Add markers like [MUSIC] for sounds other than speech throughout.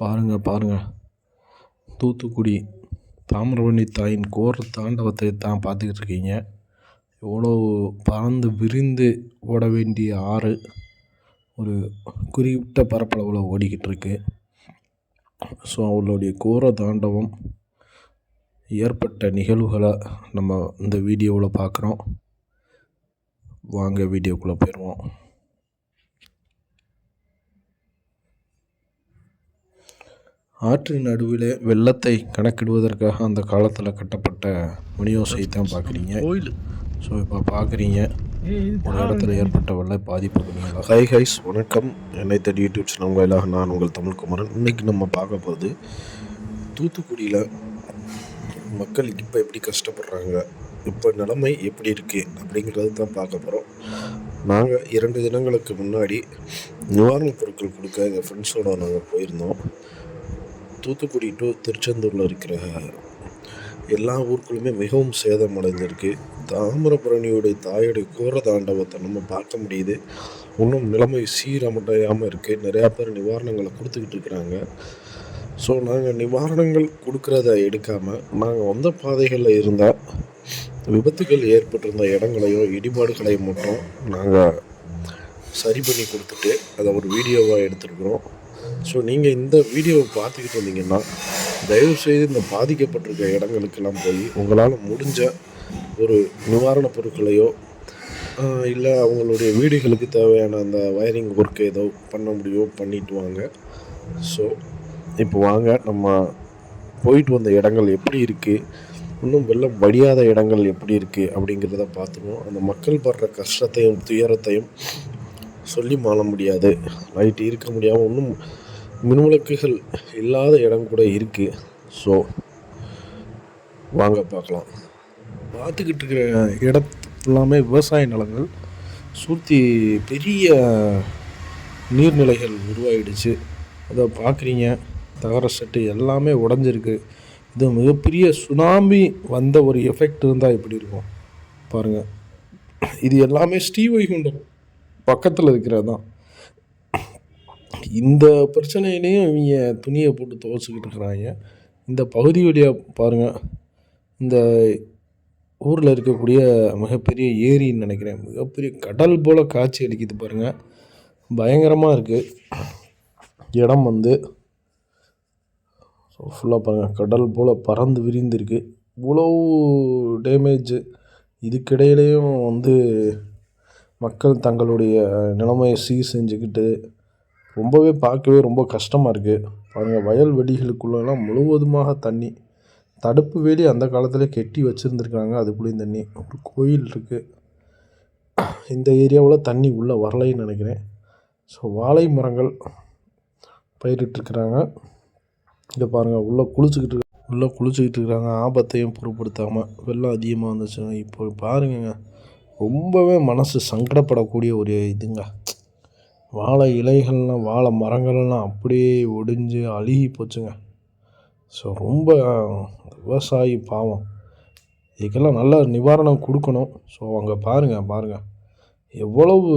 பாருங்கள் பாருங்கள் தூத்துக்குடி தாமிரபரணி தாயின் கோர தாண்டவத்தை தான் பார்த்துக்கிட்டு இருக்கீங்க எவ்வளோ பறந்து விரிந்து ஓட வேண்டிய ஆறு ஒரு குறிப்பிட்ட பரப்பளவில் ஓடிக்கிட்டு இருக்கு ஸோ அவளுடைய கோர தாண்டவம் ஏற்பட்ட நிகழ்வுகளை நம்ம இந்த வீடியோவில் பார்க்குறோம். வாங்க வீடியோக்குள்ளே போயிடுவோம். ஆற்றின் நடுவிலே வெள்ளத்தை கணக்கிடுவதற்காக அந்த காலத்தில் கட்டப்பட்ட மணியோசை தான் பார்க்குறீங்க. கோயில். ஸோ இப்போ பார்க்குறீங்க. ஒரு இடத்துல ஏற்பட்ட வெள்ள பாதிப்பு ஹை ஹைஸ் வணக்கம். என்னை தேடி யூடியூப் சேனல் வாயிலாக நான் உங்கள் தமிழ்குமரன். இன்றைக்கி நம்ம பார்க்க போகிறது தூத்துக்குடியில் மக்கள் இப்போ எப்படி கஷ்டப்படுறாங்க இப்போ நிலைமை எப்படி இருக்குது அப்படிங்கிறது தான் பார்க்க போகிறோம் நாங்கள் இரண்டு தினங்களுக்கு முன்னாடி நிவாரணப் பொருட்கள் கொடுக்க எங்கள் ஃப்ரெண்ட்ஸோடு நாங்கள் போயிருந்தோம். தூத்துக்குடி டு திருச்செந்தூரில் இருக்கிற எல்லா ஊருக்குள்ளுமே மிகவும் சேதமடைந்திருக்கு தாமிரபரணியுடைய தாயுடைய கோர தாண்டவத்தை நம்ம பார்க்க முடியுது. இன்னும் நிலைமை சீரமடையாமல் இருக்குது நிறையா பேர் நிவாரணங்களை கொடுத்துக்கிட்டு இருக்கிறாங்க. ஸோ நாங்கள் நிவாரணங்கள் கொடுக்குறத எடுக்காமல் நாங்கள் வந்த பாதைகளில் இருந்தால் விபத்துகள் ஏற்பட்டிருந்த இடங்களையோ இடிபாடுகளையும் மட்டும் நாங்கள் சரி பண்ணி கொடுத்துட்டு அதை ஒரு வீடியோவாக எடுத்துருக்குறோம். ஸோ நீங்கள் இந்த வீடியோவை பார்த்துக்கிட்டு இருந்தீங்கன்னா தயவுசெய்து இந்த பாதிக்கப்பட்டிருக்க இடங்களுக்கெல்லாம் போய் உங்களால் முடிஞ்ச ஒரு நிவாரணப் பொருட்களையோ இல்லை அவங்களுடைய வீடுகளுக்கு தேவையான அந்த வயரிங் ஒர்க்கு ஏதோ பண்ண முடியோ பண்ணிட்டு வாங்க. ஸோ இப்போ வாங்க நம்ம போயிட்டு வந்த இடங்கள் எப்படி இருக்குது இன்னும் வெள்ளம் வடியாத இடங்கள் எப்படி இருக்குது அப்படிங்கிறத பார்த்துருவோம். அந்த மக்கள் படுற கஷ்டத்தையும் துயரத்தையும் சொல்லி மாள முடியாது. லைட் இருக்க முடியாமல் ஒன்றும் மின்விளக்குகள் இல்லாத இடம் கூட இருக்குது ஸோ வாங்க பார்க்கலாம். பார்த்துக்கிட்டு இருக்கிற இடம் எல்லாமே விவசாய நிலங்கள். சுற்றி பெரிய நீர்நிலைகள் உருவாயிடுச்சு. அதை பார்க்குறீங்க. தகர செட்டு எல்லாமே உடஞ்சிருக்கு. இது மிகப்பெரிய சுனாமி வந்த ஒரு எஃபெக்ட் இருந்தால் எப்படி இருக்கும். பாருங்கள் இது எல்லாமே ஸ்ரீவைகுண்டம். பக்கத்தில் இருக்கிறது தான் இந்த பிரச்சனையிலையும் இவங்க துணியை போட்டு துவைச்சிக்கிட்டு இருக்கிறாங்க. இந்த பகுதி வழியாக பாருங்கள் இந்த ஊரில் இருக்கக்கூடிய மிகப்பெரிய ஏரின்னு நினைக்கிறேன். மிகப்பெரிய கடல் போல் காட்சி அளிக்குது பாருங்கள் பயங்கரமாக இருக்குது இடம் வந்து ஸோ ஃபுல்லாக பாருங்கள் கடல் போல் பறந்து விரிந்திருக்கு. இவ்வளோ டேமேஜு இதுக்கிடையிலையும் வந்து மக்கள் தங்களுடைய நிலைமையை சீர் செஞ்சுக்கிட்டு ரொம்பவே பார்க்கவே ரொம்ப கஷ்டமாக இருக்குது பாருங்கள் வயல்வெளிகளுக்குள்ளெல்லாம் முழுவதுமாக தண்ணி தடுப்பு வேலி அந்த காலத்தில் கெட்டி வச்சுருந்துருக்காங்க. அதுக்குள்ளேயும் தண்ணி. ஒரு கோயில் இருக்குது இந்த ஏரியாவில் தண்ணி உள்ளே வரலைன்னு நினைக்கிறேன். ஸோ வாழை மரங்கள் பயிரிட்டுருக்குறாங்க இங்கே பாருங்கள் உள்ளே குளிச்சுக்கிட்டு உள்ளே குளிச்சுக்கிட்டு இருக்கிறாங்க ஆபத்தையும் பொருட்படுத்தாமல் வெள்ளம் அதிகமாக வந்துச்சுன்னா இப்போ பாருங்கங்க ரொம்பவே மனசு சங்கடப்படக்கூடிய ஒரு இதுங்க. வாழை இலைகள்லாம் வாழை மரங்கள்லாம் அப்படியே ஒடிஞ்சு அழுகி போச்சுங்க. ஸோ ரொம்ப விவசாயி பாவம். இதுக்கெல்லாம் நல்ல நிவாரணம் கொடுக்கணும். ஸோ அங்கே பாருங்கள் பாருங்கள் எவ்வளவு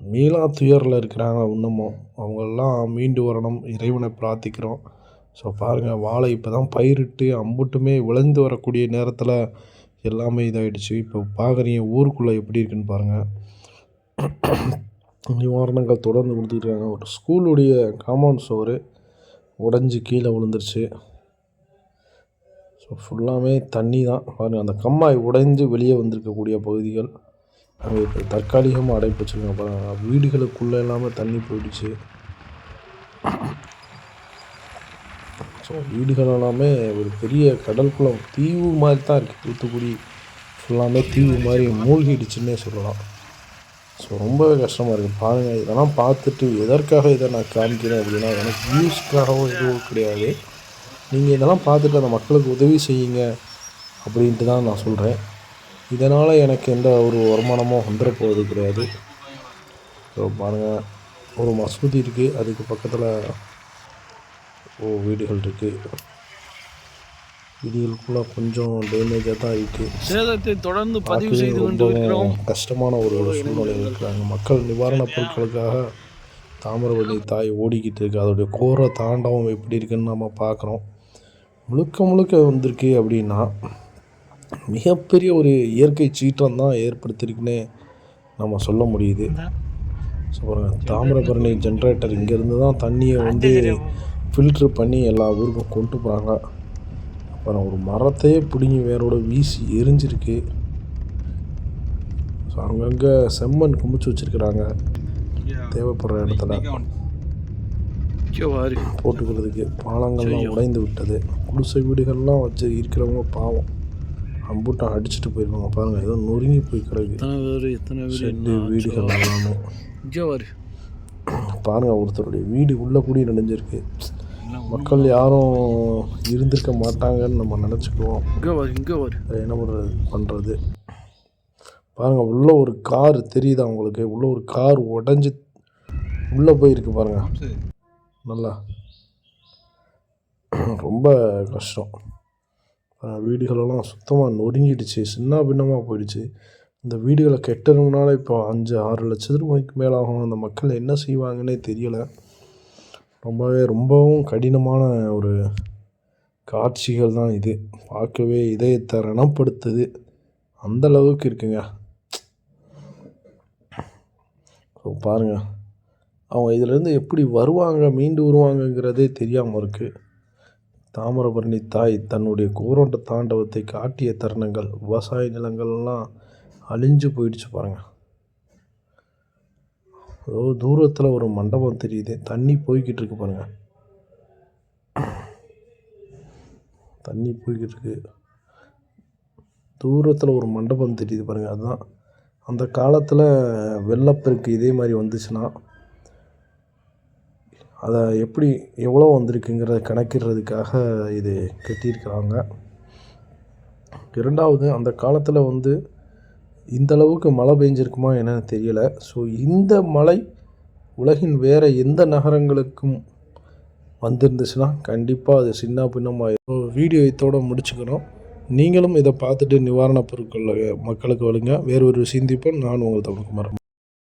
மீளா துயரில் இருக்கிறாங்க இன்னமும். அவங்கெல்லாம் மீண்டு வரணும் இறைவனை பிரார்த்திக்கிறோம். ஸோ பாருங்கள் வாழை இப்போ தான் பயிரிட்டு அம்புட்டுமே விளைந்து வரக்கூடிய நேரத்தில் எல்லாமே இதாகிடுச்சு இப்போ பார்க்குறீங்க ஊருக்குள்ளே எப்படி இருக்குன்னு பாருங்கள் நிவாரணங்கள் தொடர்ந்து கொடுத்துருக்காங்க ஒரு ஸ்கூலுடைய காம்பவுண்ட் சோறு உடஞ்சி கீழே விழுந்துருச்சு. ஸோ ஃபுல்லாமே தண்ணி தான் பாருங்கள் அந்த கம்மாய் உடைஞ்சு வெளியே வந்திருக்கக்கூடிய பகுதிகள். அங்கே இப்போ தற்காலிகமாக அடைப்பு வச்சுருக்காங்க பாருங்கள் வீடுகளுக்குள்ளே இல்லாமல் தண்ணி போயிடுச்சு. ஸோ வீடுகள் எல்லாமே ஒரு பெரிய கடல் குளம் தீவு மாதிரி தான் இருக்குது தூத்துக்குடி ஃபுல்லாமே தீவு மாதிரி மூழ்கிடுச்சுன்னே சொல்லலாம். ஸோ ரொம்பவே கஷ்டமாக இருக்குது பாருங்கள் இதெல்லாம் பார்த்துட்டு எதற்காக இதை நான் காமிக்கிறேன் அப்படின்னா எனக்கு வியூஸ்க்காகவும் எதுவும் கிடையாது. நீங்கள் இதெல்லாம் பார்த்துட்டு அந்த மக்களுக்கு உதவி செய்யுங்க அப்படின்ட்டு தான் நான் சொல்கிறேன் இதனால் எனக்கு எந்த ஒரு வருமானமும் வந்துட போகிறது கிடையாது. ஸோ பாருங்கள் ஒரு மசூதி இருக்குது அதுக்கு பக்கத்தில் ஓ வீடுகள் இருக்குது வீடுகளுக்குள்ள கொஞ்சம் டேமேஜாக தான் இருக்குது சேதத்தை தொடர்ந்து பதிவு செய்து கொண்டு கஷ்டமான ஒரு சூழ்நிலையில் இருக்கிறாங்க. மக்கள் நிவாரணப் பொருட்களுக்காக தாமிரபரணி தாய் ஓடிக்கிட்டு இருக்கு. அதோடைய கோர தாண்டவம் எப்படி இருக்குன்னு நம்ம பார்க்குறோம். முழுக்க முழுக்க வந்திருக்கு அப்படின்னா மிகப்பெரிய ஒரு இயற்கை சீற்றம் தான் ஏற்படுத்தியிருக்குன்னு நம்ம சொல்ல முடியுது. ஸோ தாமிரபரணி ஜென்ரேட்டர் இங்கேருந்து தான் தண்ணியை வந்து ஃபில்ட்ரு பண்ணி எல்லா ஊருக்கும் கொண்டு போகிறாங்க அப்புறம் ஒரு மரத்தையே பிடுங்கி வேரோட வீசி எரிஞ்சிருக்கு. ஸோ அங்கங்கே செம்மண் குமிச்சு வச்சுருக்குறாங்க. தேவைப்படுற இடத்துல. போட்டுக்கிறதுக்கு பாலங்கள்லாம் உடைந்து விட்டது. குடிசை வீடுகள்லாம் வச்சு இருக்கிறவங்க பாவம். அம்புட்டம் அடிச்சுட்டு போயிருக்காங்க பாருங்கள் ஏதோ நொறுங்கி போய் கிடக்கு. பேர் வீடுகள் எல்லாமே. பாருங்கள் ஒருத்தருடைய வீடு உள்ளே கூடி நனைஞ்சிருக்கு. மக்கள் யாரும் இருந்திருக்க மாட்டாங்கன்னு நம்ம நினச்சிக்குவோம். இங்கே வாரு இங்கே வாரு அது என்ன பண்ணுறது பண்ணுறது பாருங்கள் உள்ள ஒரு கார் தெரியுதா உங்களுக்கு? உள்ள ஒரு கார் உடஞ்சி உள்ளே போயிருக்கு பாருங்கள் நல்லா. [CLEARS THROAT] ரொம்ப கஷ்டம். வீடுகளெல்லாம் சுத்தமாக நொறுங்கிடுச்சு. சின்ன பின்னமாக போயிடுச்சு. இந்த வீடுகளை கெட்டணும்னால இப்போ அஞ்சு ஆறு லட்சத்து ரூபாய்க்கு மேலே ஆகும் அந்த மக்கள் என்ன செய்வாங்கன்னே தெரியலை. ரொம்பவே ரொம்பவும் கடினமான ஒரு காட்சிகள் தான் இது. பார்க்கவே இதயத்தை ரணப்படுத்துது. அந்த அளவுக்கு இருக்குங்க. ஸோ பாருங்கள் அவங்க இதிலேருந்து எப்படி வருவாங்க மீண்டு வருவாங்கங்கிறதே தெரியாமல் இருக்குது தாமிரபரணி தாய் தன்னுடைய கூரோட்ட தாண்டவத்தை காட்டிய தருணங்கள் விவசாய நிலங்கள்லாம் அழிஞ்சு போயிடுச்சு பாருங்கள் ஏதோ தூரத்தில் ஒரு மண்டபம் தெரியுது. தண்ணி போய்கிட்டு இருக்கு பாருங்க. தண்ணி போய்கிட்டு இருக்கு. தூரத்தில் ஒரு மண்டபம் தெரியுது பாருங்கள் அதுதான். அந்த காலத்தில் வெள்ளப்பெருக்கு இதே மாதிரி வந்துச்சுன்னா அதை எப்படி எவ்வளோ வந்திருக்குங்கிறத கணக்கிடுறதுக்காக இது கட்டியிருக்கிறாங்க. இரண்டாவது அந்த காலத்தில் வந்து இந்த அளவுக்கு மழை பெஞ்சிருக்குமா என்னன்னு தெரியலை. ஸோ இந்த மழை உலகின் வேறு எந்த நகரங்களுக்கும் வந்திருந்துச்சுன்னா கண்டிப்பாக அது சின்ன பின்னமாக வீடியோ இதோட முடிச்சுக்கணும் நீங்களும் இதை பார்த்துட்டு நிவாரணப் பொருட்கள் மக்களுக்கு வழங்க. வேறு ஒரு சிந்திப்போம். நான் உங்கள் தமிழ்குமார்